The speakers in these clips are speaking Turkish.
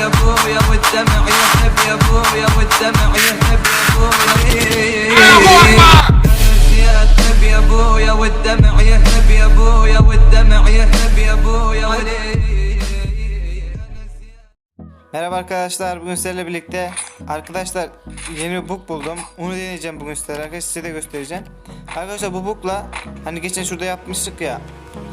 يا ابويا والدمع يهب يا ابويا والدمع يهب يا ابويا يا تهب يا ابويا والدمع يهب يا ابويا والدمع يهب يا ابويا Merhaba arkadaşlar bugün sizlerle birlikte arkadaşlar yeni bir book buldum onu deneyeceğim bugün sizlere arkadaşlar size de göstereceğim arkadaşlar bu bookla hani geçen şurada yapmıştık ya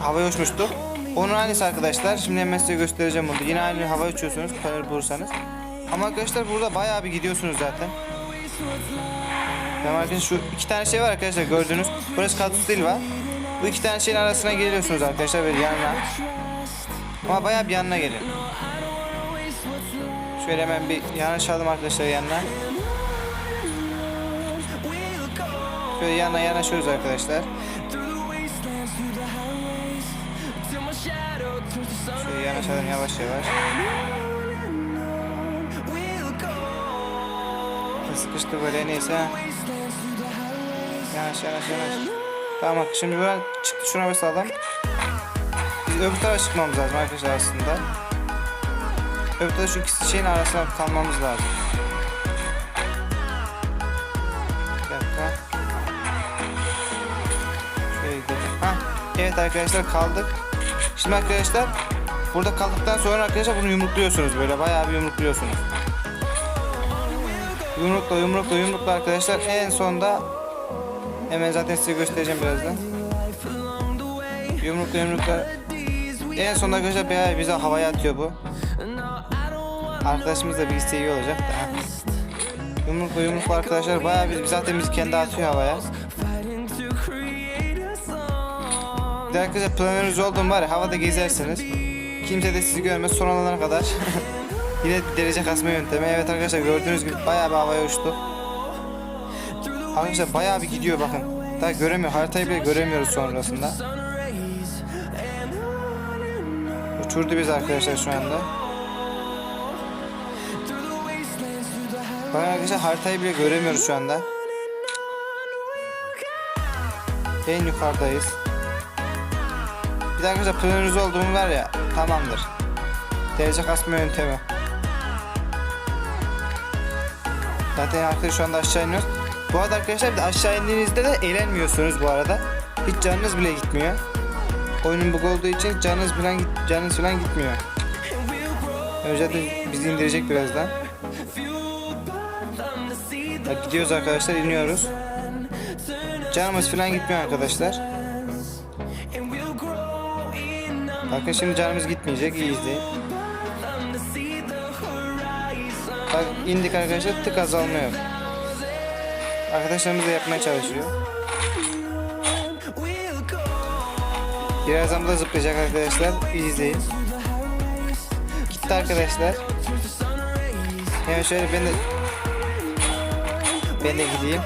havaya uçmuştuk onun aynısı arkadaşlar şimdi hemen size göstereceğim bunu yine aynı hava uçuyorsunuz kalori bulursanız. Ama arkadaşlar burada bayağı bir gidiyorsunuz zaten. Tamam arkadaşlar şu iki tane şey var arkadaşlar gördüğünüz burası kadro değil var. Bu iki tane şeyin arasına geliyorsunuz arkadaşlar böyle yanına. Ama bayağı bir yanına gelin. Şöyle hemen bir yanaşalım arkadaşlar yanına. Şöyle yana yanaşıyoruz arkadaşlar. Şöyle yanaşalım yavaş yavaş. Sıkıştı böyle neyse. Yanaş yanaş yanaş. Tamam şimdi buradan çıktı şuna basalım. Biz öbür tarafa çıkmamız lazım arkadaşlar aslında. Öbür tarafta şu ikisi şeyin arasına kalmamız lazım. Bir dakika. Evet arkadaşlar kaldık. Şimdi arkadaşlar burada kaldıktan sonra arkadaşlar bunu yumrukluyorsunuz böyle bayağı bir yumrukluyorsunuz. Yumrukla yumrukla yumrukla arkadaşlar en sonda hemen zaten size göstereceğim birazdan. Yumrukla yumrukla en sonunda arkadaşlar bayağı bize havaya atıyor bu. Arkadaşımız da bilgisi iyi olacak da. Yumrukla yumrukla arkadaşlar bayağı bir zaten bizi kendi atıyor havaya. Bir de arkadaşlar planörünüz oldum var ya havada gezersiniz. Kimse de sizi görmez son alana kadar. Yine derece kasma yöntemi. Evet arkadaşlar gördüğünüz gibi bayağı bir havaya uçtu. Arkadaşlar bayağı bir gidiyor bakın. Daha göremiyor. Haritayı bile göremiyoruz sonrasında. Uçurdu biz arkadaşlar şu anda. Bakın arkadaşlar haritayı bile göremiyoruz şu anda. En yukarıdayız. Bir de arkadaşlar planörünüz olduğumu var ya tamamdır. Derece kasma yöntemi. Zaten arkadaşlar şu anda aşağı iniyoruz. Bu arada arkadaşlar aşağı indiğinizde de eğlenmiyorsunuz bu arada. Hiç canınız bile gitmiyor. Oyunun bug olduğu için canınız falan, canınız falan gitmiyor. Özellikle bizi indirecek birazdan. Gidiyoruz arkadaşlar iniyoruz. Canımız falan gitmiyor arkadaşlar. Bakın şimdi canımız gitmeyecek iyi. Bak indik arkadaşlar tık azalma yok. Arkadaşlarımız da yapmaya çalışıyor. Birazdan da zıplayacak arkadaşlar. İyi izleyin. Gitti arkadaşlar. Hemen şöyle ben de ben de gideyim.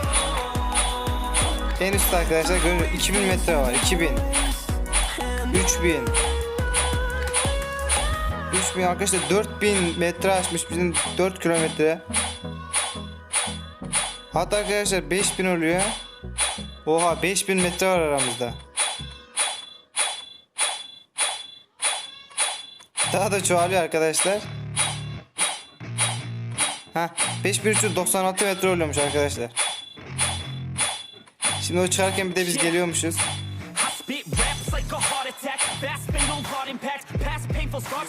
En üstte arkadaşlar görüyoruz 2000 metre var. 2000. 3000. 3000 arkadaşlar 4000 metre açmış bizim 4 kilometre. Hatta arkadaşlar 5000 oluyor. Oha 5000 metre var aramızda. Daha da çoğalıyor arkadaşlar. Ha 5396 metre oluyormuş arkadaşlar. Şimdi o çıkarken bir de biz geliyormuşuz.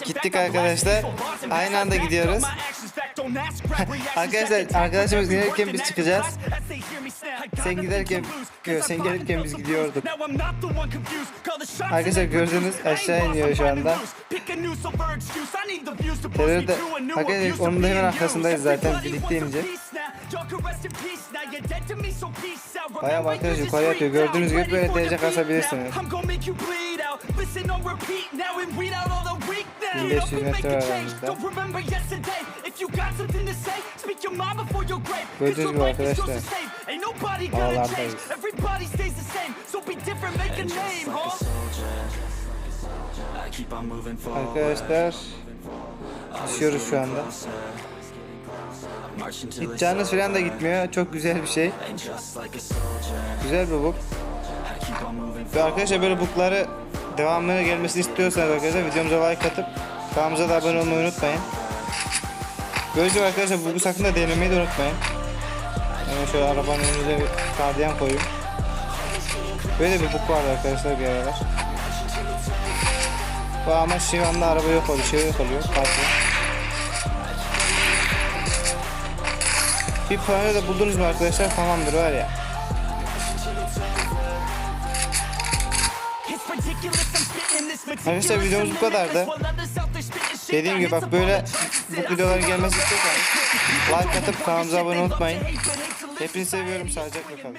Gittik arkadaşlar. Aynı anda gidiyoruz. Arkadaşlar, arkadaşımız giderken biz çıkacağız. Sen giderken- sen gelirken biz gidiyorduk. Arkadaşlar gördünüz, aşağı iniyor şu anda. new arkadaşlar onun da hemen arkasındayız zaten birlikte wants a inecek. piece now. Y'all can rest in peace now. You're dead to me, so peace out. Bayağı Remember, arkadaş you're yukarı atıyor. Gördüğünüz gibi böyle derece kasabilirsiniz. Now. Listen on repeat now and weed out all the weak now. 1500 Help me make a change. Don't remember yesterday. If you got something to say, speak your mind before your grave. 'Cause your life is yours to save. Ain't nobody gonna change. Everybody stays the same. So be different, make a name, huh? Arkadaşlar düşüyoruz şu anda. Hiç canınız falan da gitmiyor. Çok güzel bir şey. Güzel bir book. Ve arkadaşlar böyle bookları devamlı gelmesini istiyorsanız arkadaşlar videomuza like atıp kanalımıza da abone olmayı unutmayın. Gibi arkadaşlar bu sakın da denemeyi de unutmayın. Hemen şöyle arabanın önüne bir gardiyan koyayım. Böyle bir buk vardı arkadaşlar bir aralar. Bu ama şu anda araba yok oluyor, şey yok oluyor. Farklı. Bir panel de buldunuz mu arkadaşlar? Tamamdır var ya. Arkadaşlar videomuz bu kadardı. Dediğim gibi bak böyle bu videoların gelmesi istiyorsanız like atıp kanalımıza abone unutmayın. Hepinizi seviyorum. Sağlıcakla kalın.